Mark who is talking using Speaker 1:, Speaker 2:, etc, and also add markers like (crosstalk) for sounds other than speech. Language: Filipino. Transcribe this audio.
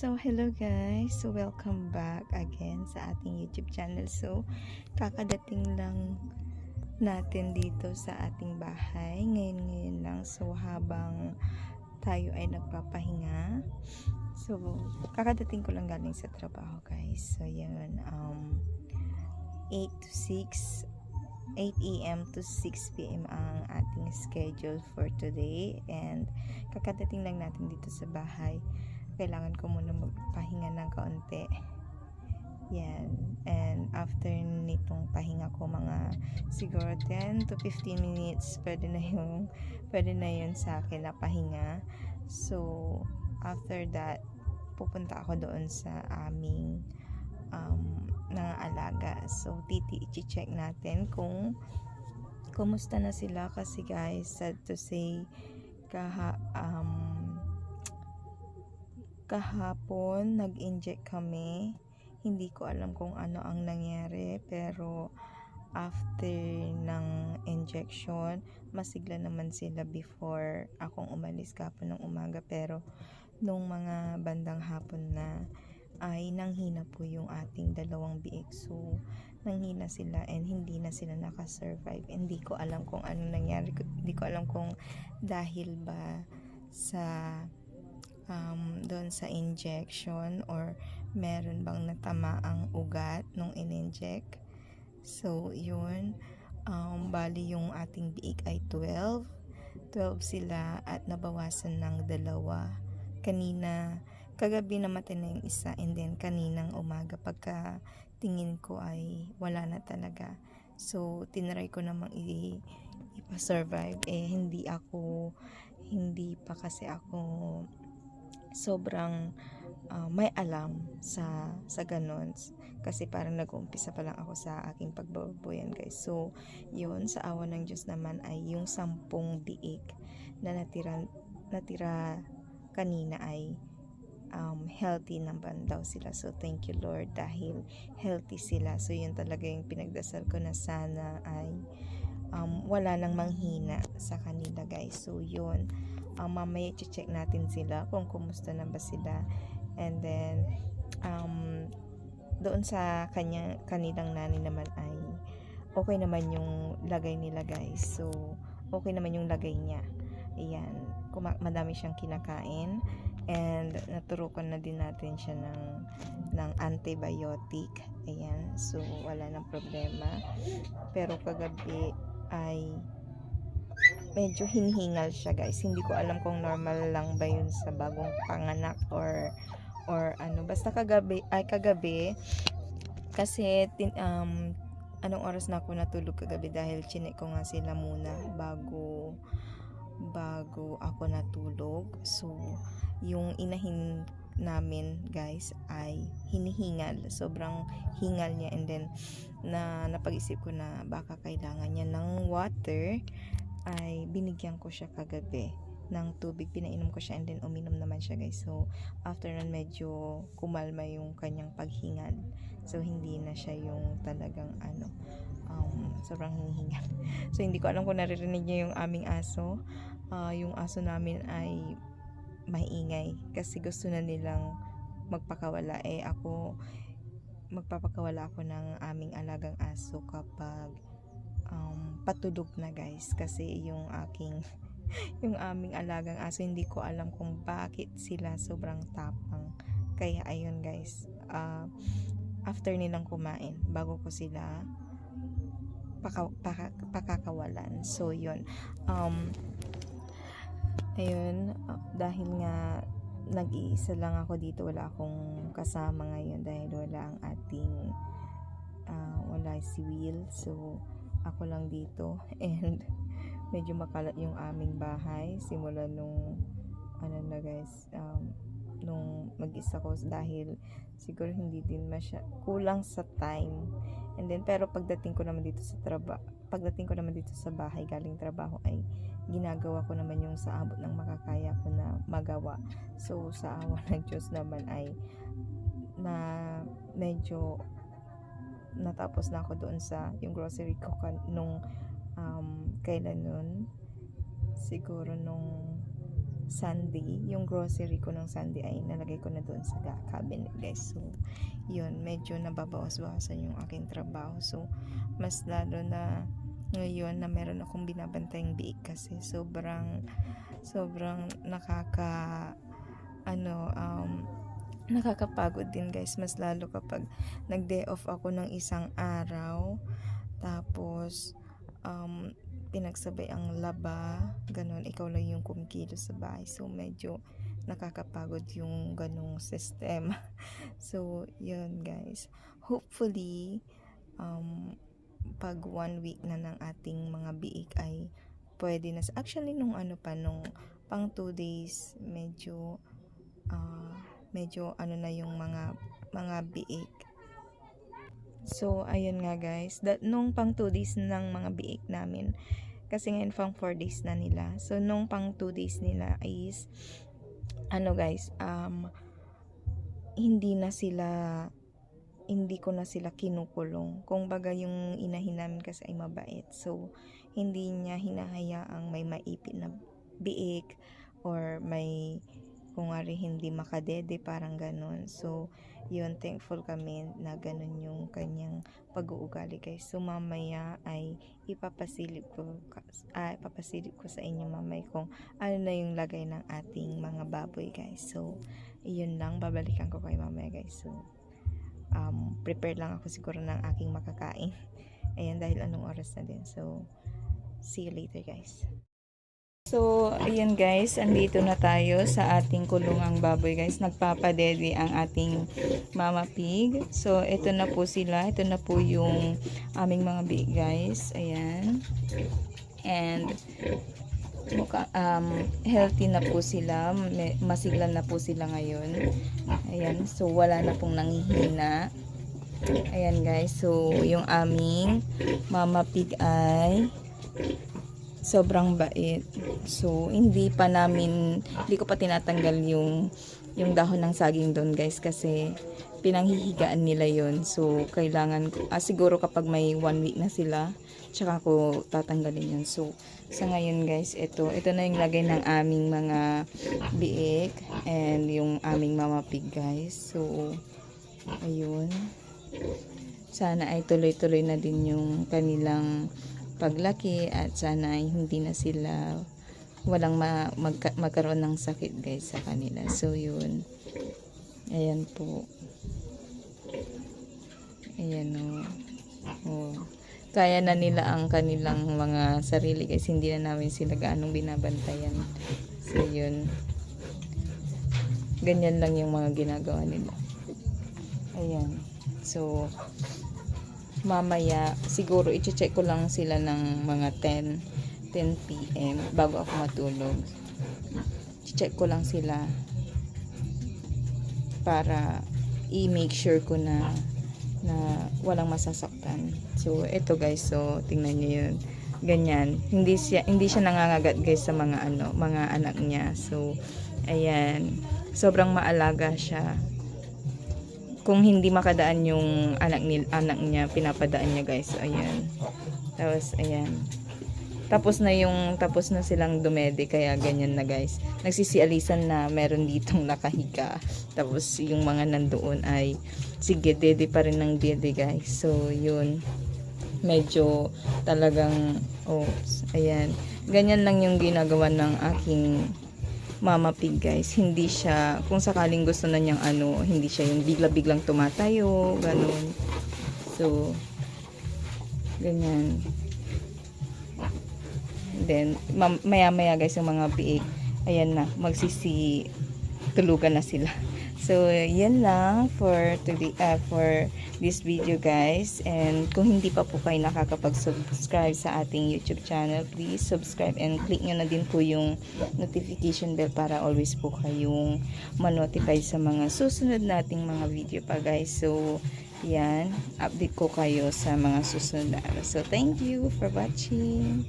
Speaker 1: So, hello guys. So, welcome back again sa ating YouTube channel. So, kakadating lang natin dito sa ating bahay. Ngayon-ngayon lang. So, habang tayo ay nagpapahinga. So, kakadating ko lang galing sa trabaho guys. So, yun. Um, 8 to 6 8 a.m. to 6 p.m. ang ating schedule for today and kakadating lang natin dito sa bahay kailangan ko muna magpahinga ng kaunti. Yan. And after nitong pahinga ko mga siguro 10 to 15 minutes pwede na yung pwede na yun sa akin na pahinga. So after that pupunta ako doon sa aming um, mga alaga. So, titi i-check natin kung kumusta na sila kasi guys, sad to say, kaha, um, kahapon nag-inject kami. Hindi ko alam kung ano ang nangyari pero after ng injection, masigla naman sila before akong umalis kapon ng umaga pero nung mga bandang hapon na ay nanghina po yung ating dalawang biik. So, nanghina sila and hindi na sila nakasurvive. Hindi ko alam kung ano nangyari. Hindi ko alam kung dahil ba sa um, doon sa injection or meron bang natama ang ugat nung in-inject. So, yun. Um, bali yung ating biik ay 12. 12 sila at nabawasan ng dalawa. Kanina, kagabi namatay na yung isa and then kaninang umaga pagka tingin ko ay wala na talaga. So, tinry ko namang i- ipa-survive. Eh, hindi ako, hindi pa kasi ako sobrang uh, may alam sa sa ganun kasi parang nag-uumpisa pa lang ako sa aking pagbababoyan guys so yun sa awa ng Diyos naman ay yung sampung biik na natira natira kanina ay um, healthy naman daw sila. So, thank you Lord dahil healthy sila. So, yun talaga yung pinagdasal ko na sana ay um, wala nang manghina sa kanila guys. So, yun. Um, mamaya check natin sila kung kumusta na ba sila. And then, um, doon sa kanya, kanilang nani naman ay okay naman yung lagay nila guys. So, okay naman yung lagay niya. Ayan. Kuma- madami siyang kinakain and naturukan na din natin siya ng ng antibiotic ayan so wala nang problema pero kagabi ay medyo hinhingal siya guys hindi ko alam kung normal lang ba yun sa bagong panganak or or ano basta kagabi ay kagabi kasi tin, um, anong oras na ako natulog kagabi dahil chinek ko nga sila muna bago bago ako natulog. So, yung inahin namin guys ay hinihingal. Sobrang hingal niya and then na napag-isip ko na baka kailangan niya ng water ay binigyan ko siya kagabi ng tubig. Pinainom ko siya and then uminom naman siya guys. So, after nun medyo kumalma yung kanyang paghingal. So, hindi na siya yung talagang ano, um, sobrang hinihingal. (laughs) So, hindi ko alam kung naririnig niya yung aming aso. Uh, yung aso namin ay maingay kasi gusto na nilang magpakawala. Eh, ako, magpapakawala ako ng aming alagang aso kapag um, patulog na guys. Kasi yung aking (laughs) yung aming alagang aso hindi ko alam kung bakit sila sobrang tapang. Kaya ayun guys uh, after nilang kumain bago ko sila paka, paka, pakakawalan. So yun. Um, ayun uh, dahil nga nag-iisa lang ako dito. Wala akong kasama ngayon dahil wala ang ating uh, wala si Will. So ako lang dito. (laughs) And medyo makalat yung aming bahay simula nung ano na guys um, nung mag-isa ko dahil siguro hindi din masya kulang sa time. And then pero pagdating ko naman dito sa trabaho pagdating ko naman dito sa bahay galing trabaho ay ginagawa ko naman yung sa abot ng makakaya ko na magawa. So sa awa (laughs) ng Diyos naman ay na medyo natapos na ako doon sa yung grocery ko kan, nung um, kailan nun? Siguro nung Sunday. Yung grocery ko ng Sunday ay nalagay ko na doon sa cabinet guys. So, yun, medyo nababawas-bawasan yung aking trabaho. So, mas lalo na ngayon na meron akong binabantayang biik kasi sobrang sobrang nakaka ano um nakakapagod din guys mas lalo kapag nag day off ako ng isang araw tapos um pinagsabay ang laba ganun ikaw lang kumikilos sa bahay so medyo nakakapagod yung ganong sistema (laughs) so yun guys hopefully um pag one week na ng ating mga biik ay pwede na. Actually, nung ano pa, nung pang two days, medyo, ah, medyo ano na yung mga, mga biik. So, ayun nga guys. That, nung pang two days ng mga biik namin, kasi ngayon pang four days na nila. So, nung pang two days nila is, ano guys, um, hindi na sila hindi ko na sila kinukulong. Kung baga yung inahin namin kasi ay mabait. So, hindi niya hinahayaang may maipit na biik or may kung nga rin hindi makadede, parang ganun. So, yun, thankful kami na ganun yung kanyang pag-uugali guys. So, mamaya ay ipapasilip ko, ah, ipapasilip ko sa inyo mamay kung ano na yung lagay ng ating mga baboy guys. So, yun lang, babalikan ko kay mamaya guys. So, um, prepare lang ako siguro ng aking makakain. (laughs) Ayan, dahil anong oras na din. So, see you later guys. So, ayan guys, andito na tayo sa ating kulungang baboy guys. Nagpapadede ang ating mama pig. So, ito na po sila. Ito na po yung aming mga big guys. Ayan. And, um, healthy na po sila. Masigla na po sila ngayon. Ayan. So, wala na pong nanghihina. Ayan guys. So, yung aming mama pig ay sobrang bait. So, hindi pa namin, hindi ko pa tinatanggal yung, yung dahon ng saging doon guys kasi pinanghihigaan nila yon So, kailangan, ko- ah, siguro kapag may one week na sila, tsaka ko tatanggalin yun. So, sa ngayon guys, ito, ito na yung lagay ng aming mga biik and yung aming mama pig guys. So, ayun. Sana ay tuloy-tuloy na din yung kanilang paglaki at sana ay hindi na sila walang ma, magka, magkaroon ng sakit guys sa kanila. So, yun. Ayan po. Ayan o. Oh. Kaya na nila ang kanilang mga sarili guys. Hindi na namin sila gaanong binabantayan. So, yun. Ganyan lang yung mga ginagawa nila. Ayan. So, mamaya, siguro i-check ko lang sila ng mga 10, 10 p.m. bago ako matulog. check ko lang sila para i-make sure ko na na walang masasaktan. So, ito guys, so tingnan niyo 'yun. Ganyan. Hindi siya hindi siya nangangagat guys sa mga ano, mga anak niya. So, ayan. Sobrang maalaga siya kung hindi makadaan yung anak ni anak niya pinapadaan niya guys. Ayan. Tapos ayan. Tapos na yung tapos na silang dumede kaya ganyan na guys. Nagsisialisan na meron ditong nakahiga. Tapos yung mga nandoon ay sige dede pa rin ng dede guys. So yun. Medyo talagang oh ayan. Ganyan lang yung ginagawa ng aking Mama Pig guys. Hindi siya, kung sakaling gusto na niyang ano, hindi siya yung bigla-biglang tumatayo, ganun. So, ganyan. Then, ma- maya-maya guys, yung mga biik, ayan na, magsisi, tulugan na sila. So, yan lang for today, uh, for this video guys. And kung hindi pa po kayo nakakapag-subscribe sa ating YouTube channel, please subscribe and click nyo na din po yung notification bell para always po kayong manotify sa mga susunod nating mga video pa guys. So, yan, update ko kayo sa mga susunod na araw. So, thank you for watching.